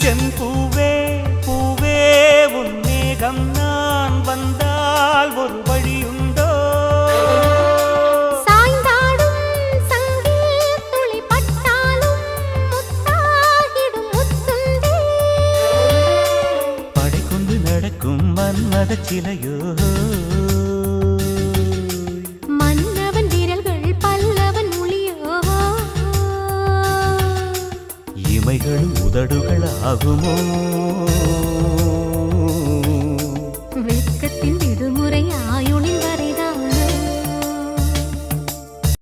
செம்பூவே பூவே உன் மேகம் நான் வந்தால் ஒரு வழியுண்டோ படை கொண்டு நடக்கும் மன்மத சிலையோ? இமைகள் உதடுகள் ஆகுமோ